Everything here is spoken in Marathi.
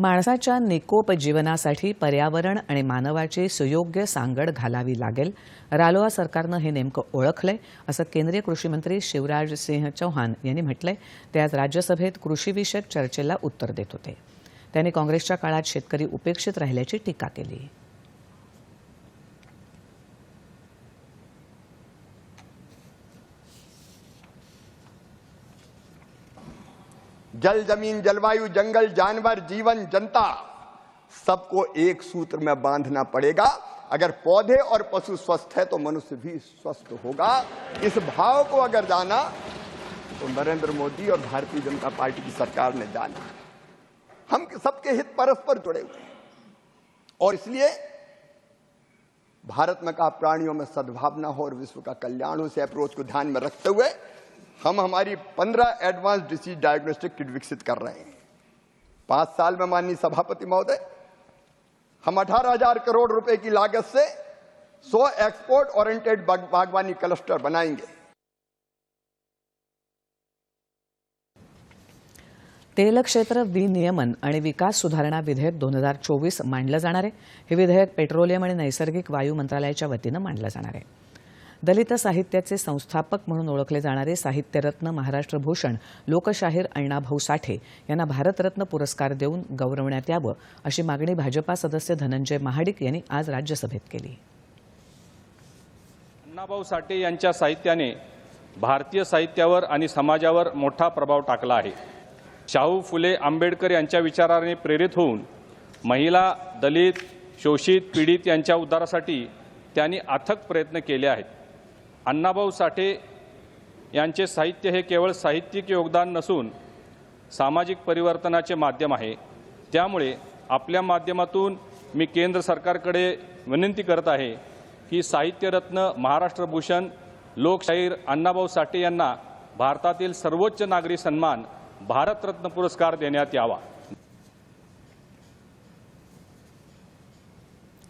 माणसाच्या निकोप जीवनासाठी पर्यावरण आणि मानवाची सुयोग्य सांगड घालावी लागेल. रालोआ सरकारनं हे नेमकं ओळखलंय असं केंद्रीय कृषी मंत्री शिवराज सिंह चौहान यांनी म्हटलंय. ते आज राज्यसभेत कृषीविषयक चर्चेला उत्तर देत होते. त्यांनी काँग्रेसच्या काळात शेतकरी उपेक्षित राहिल्याची टीका केली. जल ज़मीन जलवायु जंगल जानवर जीवन जनता, सबको एक सूत्र में बांधना पड़ेगा। अगर पौधे और पशु स्वस्थ है तो मनुष्य भी स्वस्थ होगा। इस भाव को अगर जाना तो नरेंद्र मोदी और भारतीय जनता पार्टी की सरकार ने जाना। हम सबके हित परस्पर जुड़े हुए हैं। और इसलिए भारत में कहा, प्राणियों में सद्भावना हो और विश्व का कल्याण हो से अप्रोच को ध्यान में रखते हुए हम हमारी पंद्रह एडवांस डिसीज डायग्नोस्टिक किट विकसित कर रहे हैं। पांच साल में माननीय सभापति महोदय हम अठारह हजार करोड़ रुपए की लागत से 100 एक्सपोर्ट ओरिएंटेड बागवानी क्लस्टर बनाएंगे। तेल क्षेत्र विनियमन आणि विकास सुधारणा विधेयक दोन हजार चोवीस मांडलं जाणार आहे. हे विधेयक पेट्रोलियम आणि नैसर्गिक वायू मंत्रालयाच्या वतीनं मांडलं जाणार आहे. दलित साहित्याचे संस्थापक म्हणून ओळखले जाणारे साहित्यरत्न महाराष्ट्र भूषण लोकशाहीर अण्णाभाऊ साठे यांना भारतरत्न पुरस्कार देऊन गौरवण्यात यावं अशी मागणी भाजपा सदस्य धनंजय महाडिक यांनी आज राज्यसभेत केली. अण्णाभाऊ साठे यांच्या साहित्याने भारतीय साहित्यावर आणि समाजावर मोठा प्रभाव टाकला आहे. शाहू फुले आंबेडकर यांच्या विचाराने प्रेरित होऊन महिला दलित शोषित पीडित यांच्या उद्धारासाठी त्यांनी अथक प्रयत्न केले आहेत. अण्णाभाऊ साठे यांचे साहित्य हे केवळ साहित्यिक योगदान नसून सामाजिक परिवर्तनाचे माध्यम आहे. त्यामुळे आपल्या माध्यमातून मी केंद्र सरकारकडे विनंती करत आहे की साहित्यरत्न महाराष्ट्र भूषण लोकशाहीर अण्णाभाऊ साठे यांना भारतातील सर्वोच्च नागरी सन्मान भारतरत्न पुरस्कार देण्यात यावा.